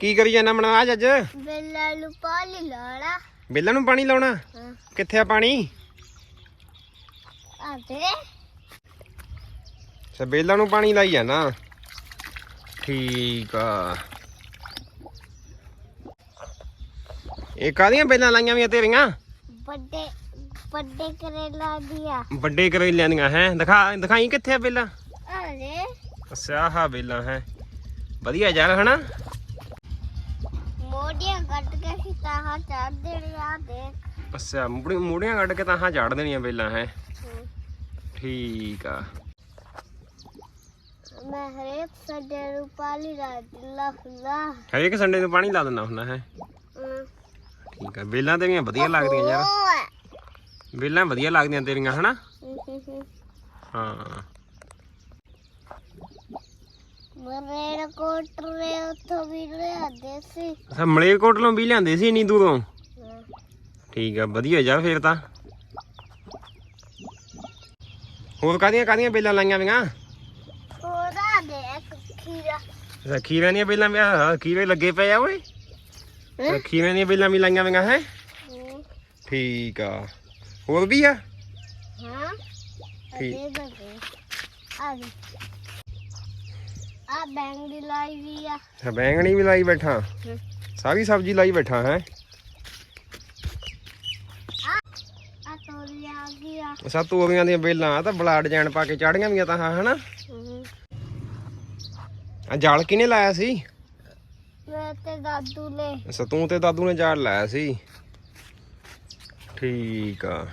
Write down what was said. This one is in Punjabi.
ਕੀ ਕਰੀ ਜਾਂਦਾ ਮਨਵਾਜ ਅੱਜ? ਬੇਲਾ ਨੂੰ ਪਾਲੀ ਲਾੜਾ ਬੇਲਾਂ ਨੂੰ ਪਾਣੀ ਲਾਉਣਾ? ਹਾਂ। ਕਿੱਥੇ ਆ ਪਾਣੀ? ਆਦੇ ਅੱਛਾ ਬੇਲਾਂ ਨੂੰ ਪਾਣੀ ਲਾਈ ਜਾਣਾ ਠੀਕ ਆ। ਇਹ ਕਾਦੀਆਂ ਬੇਲਾਂ ਲਾਈਆਂ ਵੀਆਂ ਤੇਰੀਆਂ? ਵੱਡੇ ਵੱਡੇ ਕਰੇਲਾ ਦੀਆਂ। ਵੱਡੇ ਕਰੇਲਿਆਂ ਦੀਆਂ ਹੈ? ਦਿਖਾ ਦਿਖਾਈ ਕਿੱਥੇ ਆ ਬੇਲਾਂ ਆਲੇ ਅੱਛਾ ਆਹ ਬੇਲਾਂ ਹੈ। ਵਧੀਆ ਯਾਰ ਹਨਾ? ਮੋੜੀਆਂ ਕੱਟ ਕੇ ਸਿੱਧਾ ਚਾੜ ਦੇਣੀਆਂ ਦੇਖ। ਅੱਛਾ ਮੂੜੀ ਮੂੜੀਆਂ ਕੱਢ ਕੇ ਤਾਂ ਹਾਂ ਝਾੜ ਦੇਣੀਆਂ ਬੇਲਾਂ ਹੈ। ਠੀਕ ਆ। ਮੈਂ ਹਰੇਕ ਸਾਡੇ ਨੂੰ ਲਾ ਹਰੇਕ ਸੰਡੇ ਪਾਣੀ ਲਾ ਦਿੰਦਾ ਹੁੰਦਾ ਹੈ? ਠੀਕ ਆ ਬੇਲਾਂ ਤੇਰੀਆਂ ਵਧੀਆ ਲੱਗਦੀਆਂ ਯਾਰ। ਬੇਲਾਂ ਵਧੀਆ ਲੱਗਦੀਆਂ ਤੇਰੀਆਂ ਹਨਾ? ਹਾਂ। ਮਰੇੜ ਕੋਟਰੇ ਉੱਥੋਂ ਵੀ ਲਿਆਦੇ ਸੀ। ਅੱਛਾ ਮਲੇਰਕੋਟਲੋਂ ਵੀ ਲਿਆਂਦੇ ਸੀ ਇੰਨੀ ਦੂਰੋਂ? ਠੀਕ ਆ ਵਧੀਆ ਯਾਰ ਫੇਰ ਤਾਂ। ਹੋਰ ਕਾਦੀਆਂ ਕਾਦੀਆਂ ਬੇਲਾਂ ਲਾਈਆਂ ਵੀਆਂ ਉਹਦਾ ਦੇਖ ਖੀਰਾ। ਅੱਛਾ ਖੀਰਿਆਂ ਦੀਆਂ ਬੇਲਾਂ ਵੀ ਆਹ ਖੀਰੇ ਲੱਗੇ ਪਏ ਆ ਓਏ। ਅੱਛਾ, ਖੀਰਿਆਂ ਦੀਆਂ ਬੇਲਾਂ ਵੀ ਲਾਈਆਂ ਵੀਆਂ ਹੈ? ਠੀਕ ਆ। ਹੋਰ ਵੀ ਆ? ਹਾਂ। ਠੀਕ। ਆ ਦੇ ਆ ਬੈਂਗਣੀ ਵੀ ਲਾਈ ਬੈਠਾ। ਸਾਰੀ ਸਬਜ਼ੀ ਲਾਈ ਬੈਠਾ ਹੈ? ਆ ਤੋਰੀਆਂ ਆ ਗਈਆਂ। ਸਾ ਤੋਰੀਆਂ ਦੀਆਂ ਵੇਲਾਂ ਆ ਤਾਂ ਜਾਣ ਪਾ ਕੇ ਚਾੜੀਆਂ ਵੀਆਂ ਤਾਂ ਹਾਂ ਜਾਲ ਕਿਨੇ ਲਾਇਆ ਸੀ? ਮੈਂ ਤੇ ਤੂੰ ਤੇ ਦਾਦੂ ਨੇ ਜਾਲ ਲਾਇਆ ਸੀ। ਠੀਕ ਆ।